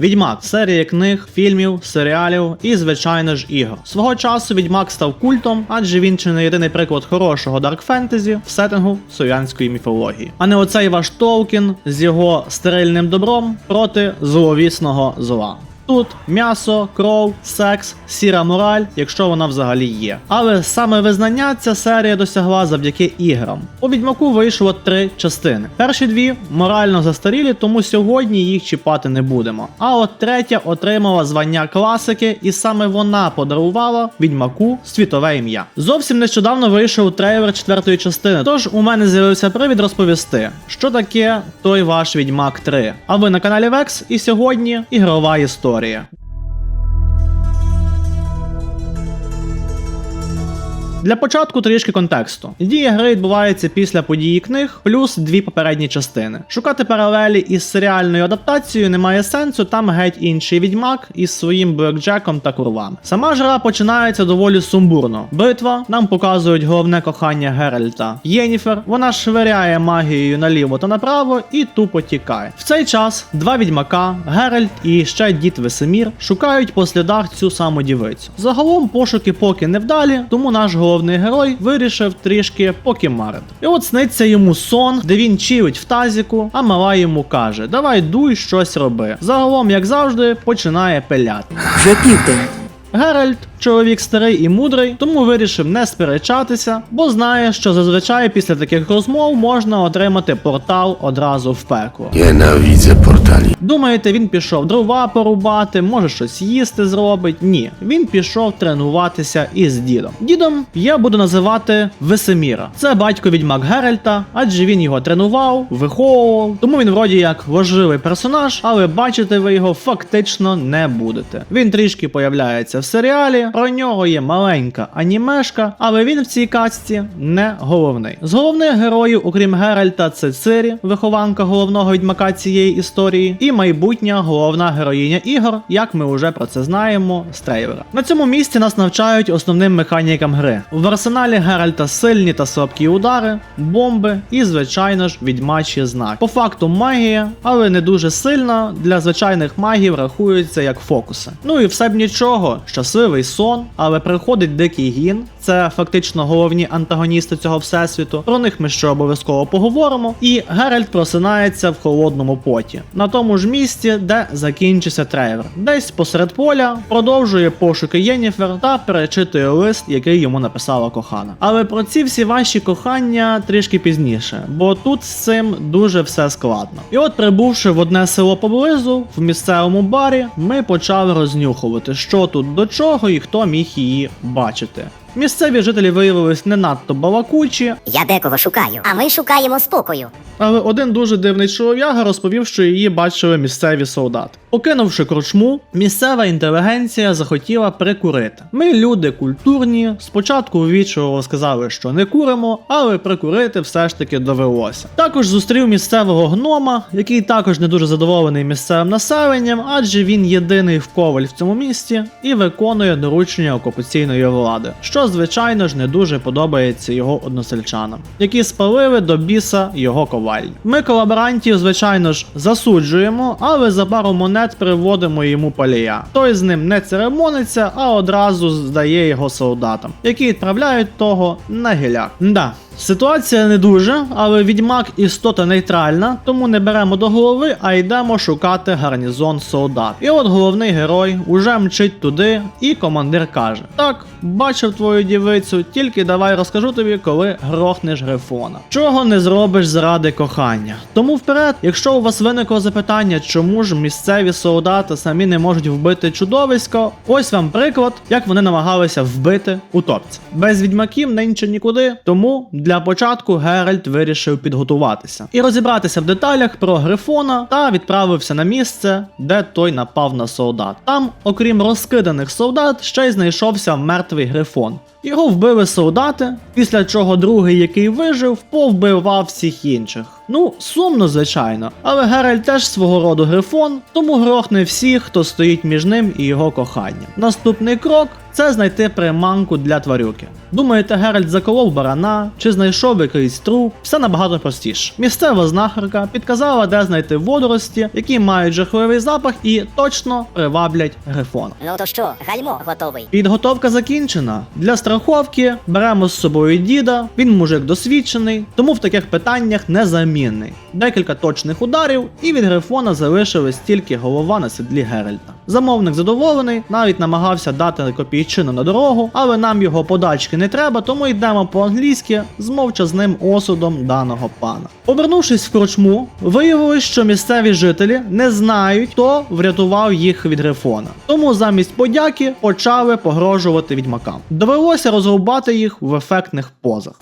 Відьмак серія книг, фільмів, серіалів і, звичайно ж, ігор. Свого часу відьмак став культом, адже він чи не єдиний приклад хорошого дарк фентезі в сеттингу слов'янської міфології. А не оцей ваш Толкін з його стерильним добром проти зловісного зла. Тут м'ясо, кров, секс, сіра мораль, якщо вона взагалі є. Але саме визнання ця серія досягла завдяки іграм. У відьмаку вийшло три частини. Перші дві морально застарілі, тому сьогодні їх чіпати не будемо. А от третя отримала звання класики, і саме вона подарувала відьмаку світове ім'я. Зовсім нещодавно вийшов трейлер четвертої частини. Тож у мене з'явився привід розповісти, що таке той ваш відьмак 3. А ви на каналі Vex, і сьогодні ігрова історія. Corea Для початку трішки контексту. Дія гри відбувається після події книг, плюс дві попередні частини. Шукати паралелі із серіальною адаптацією немає сенсу, там геть інший відьмак із своїм блекджеком та курвами. Сама ж гра починається доволі сумбурно. Битва нам показують головне кохання Геральта Єніфер. Вона швиряє магією наліво та направо і тупо тікає. В цей час два відьмака, Геральт і ще дід Весемір, шукають по слідах цю саму дівицю. Загалом пошуки поки невдалі, тому наш герой вирішив трішки покімарити. І от сниться йому сон, де він чилить в тазіку, а мала йому каже: Давай дуй щось роби. Загалом, як завжди, починає пиляти. Вже південь. Геральт чоловік старий і мудрий, тому вирішив не сперечатися, бо знає, що зазвичай після таких розмов можна отримати портал одразу в пекло. Nienawidzę portali. Думаєте, він пішов дрова порубати, може щось їсти зробить? Ні, він пішов тренуватися із дідом. Дідом я буду називати Весеміра. Це батько відьмак Геральта, адже він його тренував, виховував. Тому він вроді як важливий персонаж, але бачити ви його фактично не будете. Він трішки появляється в серіалі. Про нього є маленька анімешка, але він в цій касті не головний. З головних героїв, окрім Геральта, це Цирі, вихованка головного відьмака цієї історії, і майбутня головна героїня ігор, як ми вже про це знаємо з трейлера. На цьому місці нас навчають основним механікам гри. В арсеналі Геральта сильні та слабкі удари, бомби і, звичайно ж, відьмачі знаки. По факту магія, але не дуже сильна, для звичайних магів рахується як фокуси. Ну і все б нічого, щасливий сон, але приходить дикий гін. Це фактично головні антагоністи цього всесвіту. Про них ми ще обов'язково поговоримо. І Геральт просинається в холодному поті, на тому ж місці, де закінчився трейлер. Десь посеред поля продовжує пошуки Єніфер та перечитує лист, який йому написала кохана. Але про ці всі ваші кохання трішки пізніше, бо тут з цим дуже все складно. І от, прибувши в одне село поблизу, в місцевому барі, ми почали рознюхувати, що тут до чого і хто міг її бачити. Місцеві жителі виявились не надто балакучі, Я декого шукаю, а ми шукаємо спокою. але один дуже дивний чолов'яга розповів, що її бачили місцеві солдати. Покинувши корчму, місцева інтелігенція захотіла прикурити. Ми люди культурні. Спочатку ввічливо сказали, що не куримо, але прикурити все ж таки довелося. Також зустрів місцевого гнома, який також не дуже задоволений місцевим населенням, адже він єдиний вковаль в цьому місті і виконує доручення окупаційної влади, що звичайно ж не дуже подобається його односельчанам, які спалили до біса його коваль. Ми колаборантів, звичайно ж, засуджуємо, але за пару монет приводимо йому палія. Той з ним не церемониться, а одразу здає його солдатам, які відправляють того на гіляк. Да. Ситуація не дуже, але відьмак істота нейтральна, тому не беремо до голови, а йдемо шукати гарнізон солдат. І от головний герой уже мчить туди, і командир каже: Так, бачив твою дівицю, тільки давай розкажу тобі, коли грохнеш грифона. Чого не зробиш заради кохання? Тому вперед, якщо у вас виникло запитання, чому ж місцеві солдати самі не можуть вбити чудовисько, ось вам приклад, як вони намагалися вбити утопця. Без відьмаків нинче нікуди, тому для початку Геральт вирішив підготуватися і розібратися в деталях про грифона та відправився на місце, де той напав на солдат. Там, окрім розкиданих солдат, ще й знайшовся мертвий грифон. Його вбили солдати, після чого другий, який вижив, повбивав всіх інших. Ну, сумно, звичайно, але Геральт теж свого роду грифон, тому грохне всіх, хто стоїть між ним і його коханням. Наступний крок це знайти приманку для тварюки. Думаєте, Геральт заколов барана чи знайшов якийсь труп? Все набагато простіше. Місцева знахарка підказала, де знайти водорості, які мають жахливий запах і точно приваблять грифона. Ну то що, гальмо готовий. Підготовка закінчена. Для страховки беремо з собою діда, він мужик досвідчений, тому в таких питаннях незамінний. Декілька точних ударів, і від грифона залишилась тільки голова на сідлі Геральта. Замовник задоволений, навіть намагався дати копійчину на дорогу, але нам його подачки не треба, тому йдемо по-англійськи з мовчазним осудом даного пана. Повернувшись в корчму, виявилось, що місцеві жителі не знають, хто врятував їх від грифона. Тому замість подяки почали погрожувати відьмакам. Довелося розрубати їх в ефектних позах.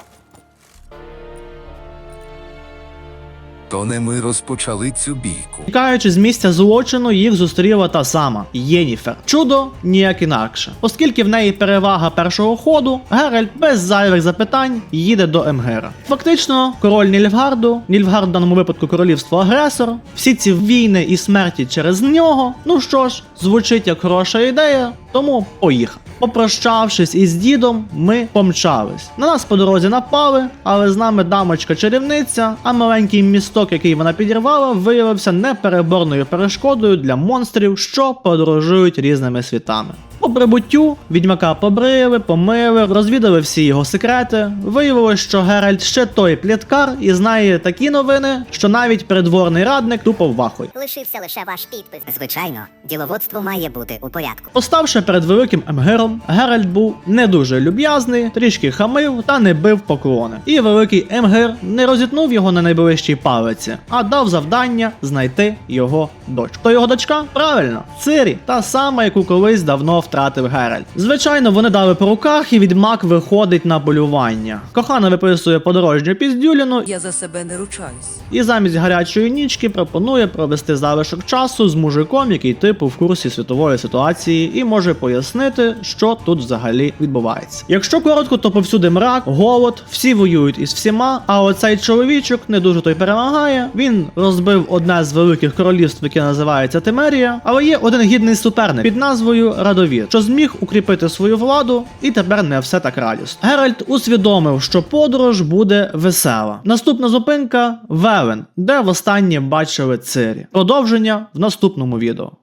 То не ми розпочали цю бійку. Тікаючи з місця злочину, їх зустріла та сама Єніфер. Чудо ніяк інакше. Оскільки в неї перевага першого ходу, Геральт без зайвих запитань їде до Емгера. Фактично, король Нільфгарду, Нільфгард в даному випадку королівство агресор, всі ці війни і смерті через нього. Ну що ж, звучить як хороша ідея, тому поїхав. Попрощавшись із дідом, ми помчались. На нас по дорозі напали, але з нами дамочка чарівниця, а маленький місток, який вона підірвала, виявився непереборною перешкодою для монстрів, що подорожують різними світами. По прибуттю відьмака побрили, помили, розвідали всі його секрети. Виявилось, що Геральт ще той пліткар і знає такі новини, що навіть придворний радник тупо вахує. Лишився лише ваш підпис. Звичайно, діловодство має бути у порядку. Поставши перед великим Емгером, Геральт був не дуже люб'язний, трішки хамив та не бив поклони. І великий Емгер не розітнув його на найближчій палиці, а дав завдання знайти його дочку. То його дочка? Правильно, Цирі, та сама, яку колись давно втратив Геральт. Звичайно, вони дали по руках, і відьмак виходить на полювання. Кохана виписує подорожню піздюліну Я за себе не ручаюсь. і замість гарячої нічки пропонує провести залишок часу з мужиком, який типу в курсі світової ситуації, і може пояснити, що тут взагалі відбувається. Якщо коротко, то повсюди мрак, голод, всі воюють із всіма. А оцей чоловічок не дуже той перемагає. Він розбив одне з великих королівств, яке називається Темерія, але є один гідний суперник під назвою Радовір, що зміг укріпити свою владу, і тепер не все так радісно. Геральт усвідомив, що подорож буде весела. Наступна зупинка Велен, де востаннє бачили Цирі. Продовження в наступному відео.